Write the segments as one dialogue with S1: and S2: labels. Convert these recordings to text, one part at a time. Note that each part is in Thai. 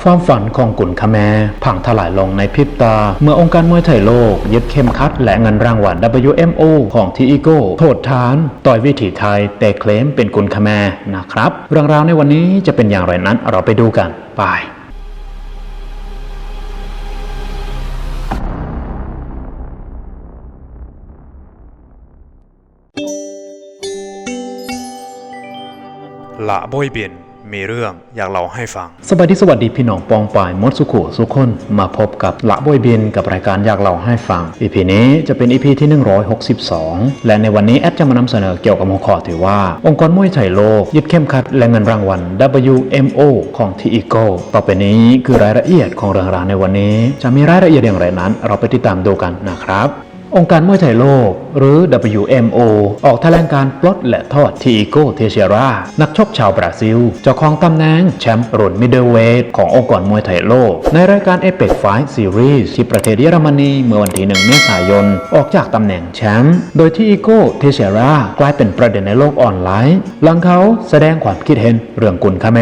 S1: ความฝันของกุนคาแมพังทลายลงในพริบตา เมื่อองค์การมวยไทยโลก ยึดเข้มขัดและเงินรางวัล WMO ของทีอีโก้โทษทาน ต่อยวิถีไทย แต่เคลมเป็นกุนคาแมนะครับ เรื่องราวในวันนี้จะเป็นอย่างไรนั้นเราไปดูกัน ไป
S2: ละโบยบิน มีเรื่องอยากเล่าให้ฟัง
S1: สวัสดีสวัสดีพี่น้องปองปายมดสุขุสุขคนมาพบกับละบอยบินกับรายการอยากเล่าให้ฟังอีพีนี้จะเป็นอีพีที่ 162 และในวันนี้แอดจะมานำเสนอเกี่ยวกับหัวข้อที่ว่า องค์กรมวยไทยโลกยึดเข้มขัดและเงินรางวัล WMO ของทีอีโกต่อไปนี้คือรายละเอียดของเรื่องราวในวันนี้ จะมีรายละเอียดอย่างไรนั้น เราไปติดตามดูกันนะครับ องค์การมวยไทยโลก หรือ WMO ออกแถลงการปลดและทอดทีโกเทเชรา นักชกชาวบราซิล เจ้าของตำแหน่งแชมป์รุ่นมิดเดิลเวทขององค์กรมวยไทยโลก ในรายการ Epic Fight Series ที่ประเทศเยอรมนีเมื่อวันที่ 1 เมษายน ออกจากตำแหน่งแชมป์โดยทีโกเทเชรากลายเป็นประเด็นในโลกออนไลน์ หลังเขาแสดงความคิดเห็นเรื่องกุนคาแม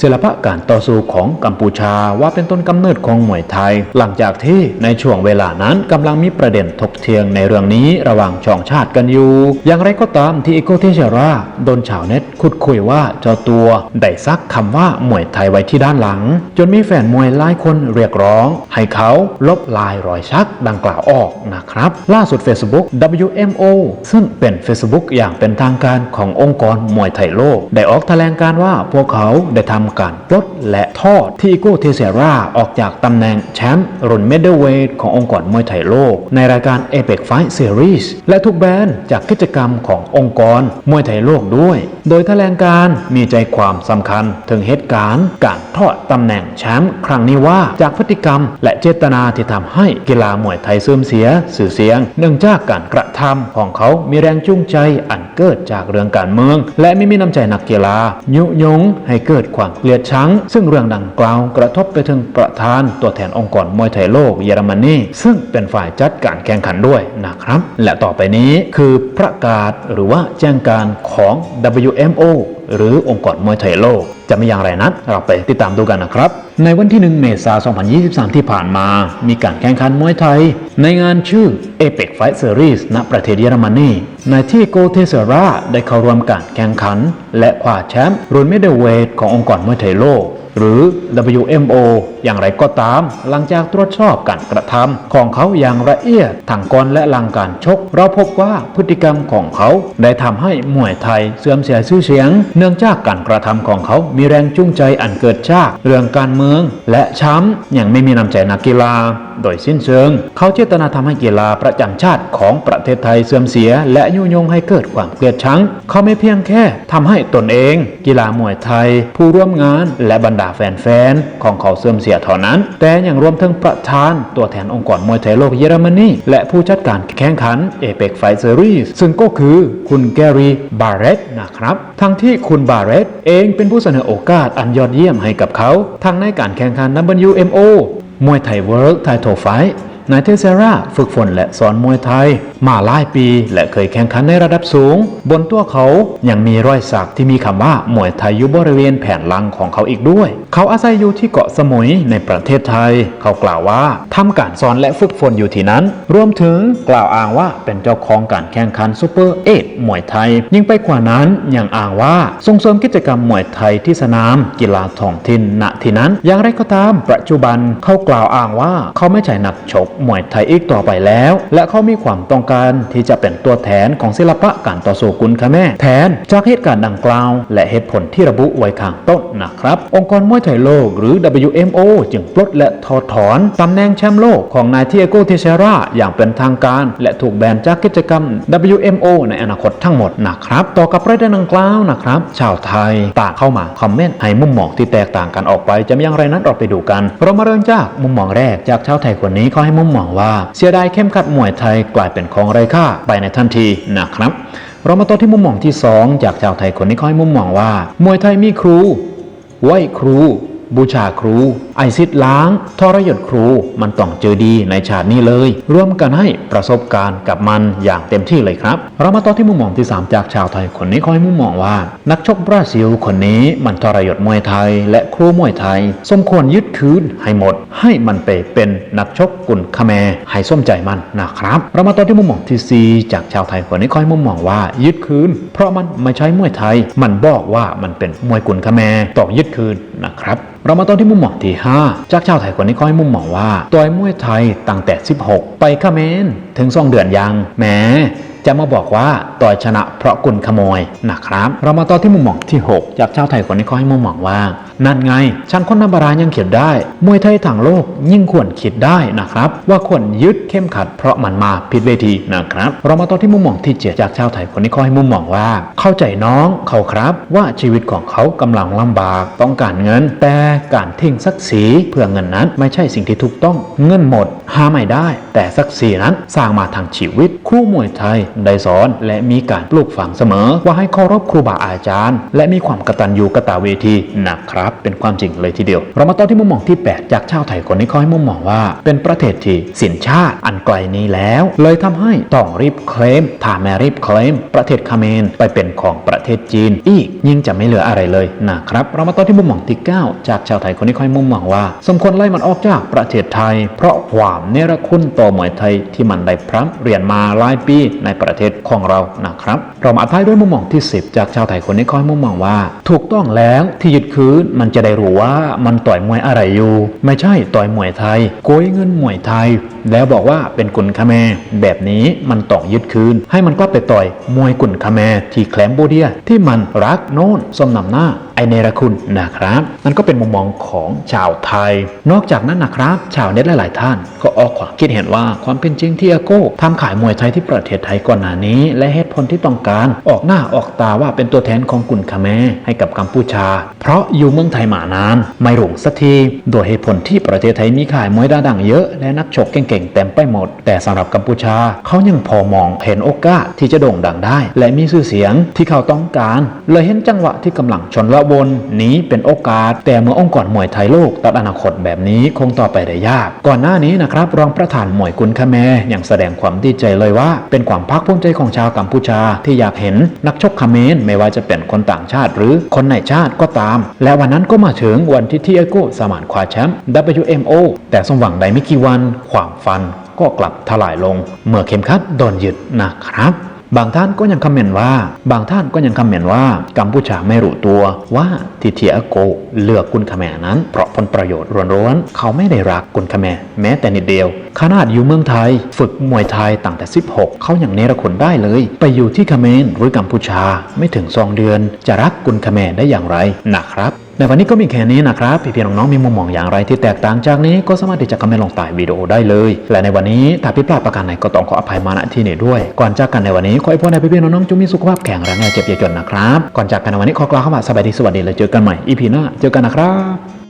S1: ศิลปะการต่อสู้ของกัมพูชาว่าเป็นต้นกำเนิดของมวยไทย หลังจากที่ในช่วงเวลานั้นกำลังมีประเด็นถกเถียงในเรื่องนี้ระหว่างช่องชาติกันอยู่ อย่างไรก็ตามที่อีโกเทเชราโดนชาวเน็ตขุดคุยว่าเจ้าตัวได้ซักคำว่ามวยไทยไว้ที่ด้านหลัง จนมีแฟนมวยหลายคนเรียกร้อง ให้เขาลบลายรอยชักดังกล่าวออกนะครับ ล่าสุด Facebook WMO ซึ่งเป็น Facebook อย่างเป็นทางการขององค์กรมวยไทยโลก ได้ออกแถลงการว่าพวกเขาได้ทำการปลดและทอดที่อีโกเทเซราออกจากตำแหน่งแชมป์รุ่นเมดเดิลเวทขององค์กรมวยไทยโลก ในรายการ Epic Fight Series และทุกแบรนด์จากกิจกรรมขององค์กรมวยไทยโลกด้วย โดยแถลงการมีใจความสำคัญถึงเหตุการณ์การทอดตำแหน่งแชมป์ครั้งนี้ว่าจากพฤติกรรม และเจตนาที่ทำให้กีฬามวยไทยเสื่อมเสียสื่อเสียง เนื่องจากการกระทำของเขามีแรงจูงใจอันเกิดจากเรื่องการเมือง และไม่มีน้ำใจนักกีฬา ยุยงให้เกิดความเกลียดชัง ซึ่งเรื่องดังกล่าวกระทบไปถึงประธานตัวแทนองค์กรมวยไทยโลกเยอรมนีซึ่งเป็นฝ่ายจัดการแข่งขันด้วยนะครับ และต่อไปนี้คือประกาศหรือว่าแจ้งการของ WMO หรือองค์กรมวยไทยโลก จะมีอย่างไรนั้นเราไปติดตามดูกันนะครับ ในวันที่ 1 เมษายน 2023 ที่ผ่านมา มีการแข่งขันมวยไทย ในงานชื่อ Epic Fight Series ณ ประเทศเยอรมนีในที่โกเทเซราได้เข้าร่วมการแข่งขัน และคว้าแชมป์รุ่นมิดเวทขององค์กรมวยไทยโลก หรือ WMO อย่างไรก็ตาม หลังจากตรวจสอบการกระทำของเขาอย่างละเอียดทั้งก่อนและหลังการชก เราพบว่าพฤติกรรมของเขาได้ทำให้มวยไทยเสื่อมเสียชื่อเสียง เนื่องจากการกระทำของเขา มีแรงจูงใจอันเกิดจากเรื่องการเมือง และช้ำอย่างไม่มีน้ำใจนักกีฬา โดยสิ้นเชิง เขาเจตนาทำให้กีฬาประจำชาติของประเทศไทยเสื่อมเสีย และยุยงให้เกิดความเกลียดชัง เขาไม่เพียงแค่ทำให้ตนเอง กีฬามวยไทย ผู้ร่วมงานและบรรดาแฟนๆของเขาเสื่อมเสียเท่านั้น แต่ยังรวมทั้งประธานตัวแทนองค์กรมวยไทยโลกเยอรมนีและผู้จัดการแข่งขันเอเปกไฟเซอรี่ซึ่งก็คือคุณแกรี่บาร์เรตนะครับ ทั้งที่คุณบาร์เรตเองเป็นผู้เสนอโอกาสอันยอดเยี่ยมให้กับเขา ทั้งในการแข่งขัน WMO มวยไทยเวิร์กไทโทไฟ นายเทเซราฝึกฝนและสอนมวยไทย มาหลายปี และเคยแข่งขันในระดับสูง บนตัวเขายังมีรอยสักที่มีคำว่ามวยไทยอยู่บริเวณแผ่นหลังของเขาอีกด้วย เขาอาศัยอยู่ที่เกาะสมุยในประเทศไทย เขากล่าวว่าทำการสอนและฝึกฝนอยู่ที่นั้น รวมถึงกล่าวอ้างว่าเป็นเจ้าของการแข่งขันซูเปอร์เอทมวยไทย ยิ่งไปกว่านั้นยังอ้างว่าส่งเสริมกิจกรรมมวยไทยที่สนาม กีฬาท้องถิ่นณที่นั้น อย่างไรก็ตามปัจจุบันเขากล่าวอ้างว่าเขาไม่ใช่นักชกมวยไทยอีกต่อไปแล้ว และเขามีความต้องการที่จะเป็นตัวแทนของศิลปะการต่อสู้กุนคาแม่แทนจากเหตุการณ์ดังกล่าว และเหตุผลที่ระบุไว้ข้างต้นนะครับ องค์กรมวยไทยโลกหรือ WMO จึงปลดและถอดถอนตำแหน่งแชมป์โลกของนายเทียโกเทเชราอย่างเป็นทางการ และถูกแบนจากกิจกรรม WMO ในอนาคตทั้งหมดนะครับ ต่อกับประเด็นดังกล่าวนะครับ ชาวไทยต่างเข้ามาคอมเมนต์ให้มุมมองที่แตกต่างกันออกไปจะมีอย่างไรนั้นเราไปดูกัน เรามาเริ่มจากมุมมองแรกจากชาวไทยคนนี้เขาให้มุมมองว่าเสียดายเข้มขัดมวยไทยกลายเป็นของไร้ค่าไปในทันทีนะครับ เรามาต่อที่มุมมองที่ 2 จากชาวไทยคนนี้ค่อยมุมมองว่า มวยไทยมีครูไหวครู บูชาครู ไอซิดล้างทรยศครูมันต้องเจอดีในชาตินี้เลย ร่วมกันให้ประสบการณ์กับมันอย่างเต็มที่เลยครับ เรามาต่อที่มุมมองที่ 3 จากชาวไทยคนนี้คอยมุมมองว่า นักชกบราซิลคนนี้มันทรยศมวยไทย และครูมวยไทย สมควรยึดคืนให้หมด ให้มันไปเป็นนักชกกุนคาแมให้ส้มใจมันนะครับ เรามาต่อที่มุมมองที่ 4 จากชาวไทยคนนี้คอยมุมมองว่ายึดคืน เพราะมันไม่ใช่มวยไทย มันบอกว่ามันเป็นมวยกุนคาแมต้องยึดคืนนะครับเรามาต้นที่มุมมองที่ 5 จากชาวไทยคนนี้คอยมุมมองว่าต่อยมวยไทยตั้งแต่ 16 ไปขเขมรถึงสองเดือนยังแหมจะมาบอกว่าต่อยชนะเพราะกุนขโมยนะครับ เรามาต่อที่มุมมองที่ 6 จากชาวไทยคนนี้เขอให้มุมมองว่า นั่นไงฉันคนนบารายังเขียนได้ มวยไทยถังโลกยิ่งควรคิดได้นะครับ ว่าควรยึดเข้มขัดเพราะมันมาผิดเวทีนะครับ เรามาต่อที่มุมมองที่7จากชาวไทยคนนี้เขาให้มุมมองว่า เข้าใจน้องเขาครับว่าชีวิตของเขากำลังลำบากต้องการเงิน แต่การทิ้งศักดิ์ศรีเพื่อเงินนั้นไม่ใช่สิ่งที่ถูกต้องเงินหมดหาไม่ได้ แต่ศักดิ์ศรีนั้นสร้างมาทางชีวิตครูมวยไทยได้สอนและมีการปลูกฝังเสมอ ว่าให้เคารพครูบาอาจารย์ และมีความกตัญญูกตาเวทีนะครับเป็นความจริงเลยทีเดียว เรามาต่อที่มุมมองที่ 8 จากชาวไทยคนนี้เขาให้มุมมองว่า เป็นประเทศที่สินชาติอันไกลนี้แล้ว เลยทำให้ต้องรีบเคลมถ้าแม่รีบเคลม ประเทศคาเมรไปเป็นของประเทศจีน อีกยิ่งจะไม่เหลืออะไรเลยนะครับเรามาต่อที่มุมมองที่ 9 จากชาวไทยคนนี้เขาให้มุมมองว่า สมควรไล่มันออกจากประเทศไทย เพราะความเนรคุณต่อหมวยไทยที่มันได้พร่ำเรียนมาหลายปีในประเทศของเรานะครับ เรามาท้ายด้วยมุมมองที่ 10 จากชาวไทยคนนี้เขาให้มุมมองว่า ถูกต้องแล้วที่ยึดคืนมันจะได้รู้ว่ามันต่อยมวยอะไรอยู่ ไม่ใช่ต่อยมวยไทยโกยเงินมวยไทย แล้วบอกว่าเป็นกุนคาแมแบบนี้มันต้องยึดคืน ให้มันก็ไปต่อยมวยกุนคาแมที่แคลมโบเดียที่มันรักโน่นสมนำหน้าไอเนรคุณนะครับ นั่นก็เป็นมุมมองของชาวไทย นอกจากนั้นนะครับ ชาวเน็ตหลาย ๆ ท่าน ก็ออกความคิดเห็นว่าความเป็นจริงที่อาโก้ทำขายมวยไทยที่ประเทศไทยก่อนหน้านี้ และเหตุผลที่ต้องการออกหน้าออกตาว่าเป็นตัวแทนของกุนคาแมให้กับกัมพูชา เพราะอยู่เมืองไทยมานาน ไม่รุ่งสักที โดยเหตุผลที่ประเทศไทยมีขายมวยดาดังเยอะและนักชกเก่งๆเต็มไปหมด แต่สำหรับกัมพูชาเขายังพอมองเห็นโอกาสที่จะโด่งดังได้ และมีชื่อเสียงที่เขาต้องการ เลยเห็นจังหวะที่กำลังชนละวนนี้เป็นโอกาส แต่เมื่อองค์กรมวยไทยโลกตัดอนาคตแบบนี้คงต่อไปได้ยาก ก่อนหน้านี้นะครับรองประธานมวยกุนคาแมยังแสดงความดีใจเลยว่า เป็นความภาคภูมิใจของชาวกัมพูชาที่อยากเห็นนักชกคเมรไม่ว่าจะเป็นคนต่างชาติ หรือคนในชาติก็ตาม และวันนั้นก็มาถึงวันที่ที่เอโก้สมานคว้าแชมป์ WMO แต่สมหวังใดไม่กี่วัน ความฟันก็กลับถลายลง เมื่อเข็มขัดโดนยึดนะครับบางท่านก็ยังคอมเมนต์ว่า บางท่านก็ยังคอมเมนต์ว่ากัมพูชาไม่รู้ตัวว่าทิเทียโกเลือกกุนคาแมนั้น เพราะผลประโยชน์ล้วนๆเขาไม่ได้รักกุนคาแมแม้แต่นิดเดียว ขนาดอยู่เมืองไทย ฝึกมวยไทยตั้งแต่ 16 เขาอย่างเนรคุณได้เลย ไปอยู่ที่เมรหรือกัมพูชาไม่ถึงสองเดือน จะรักกุนคาแมได้อย่างไรนะครับ ในวันนี้ก็มีแค่นี้นะครับ พี่ๆน้องๆมีมุมมองอย่างไรที่แตกต่างจากนี้ก็สามารถที่จะคอมเมนต์ลงใต้วิดีโอได้เลย และในวันนี้ถ้าผิดพลาดประการไหนก็ต้องขออภัยมาณที่นี้ด้วย ก่อนจากกันในวันนี้ขอให้พวกนายพี่ๆน้องๆจงมีสุขภาพแข็งแรงอย่าเจ็บอย่าจนนะครับ ก่อนจากกันในวันนี้ขอกล่าวคำว่าสบายดีสวัสดีและเจอกันใหม่อีพีหน้าเจอกันนะครับ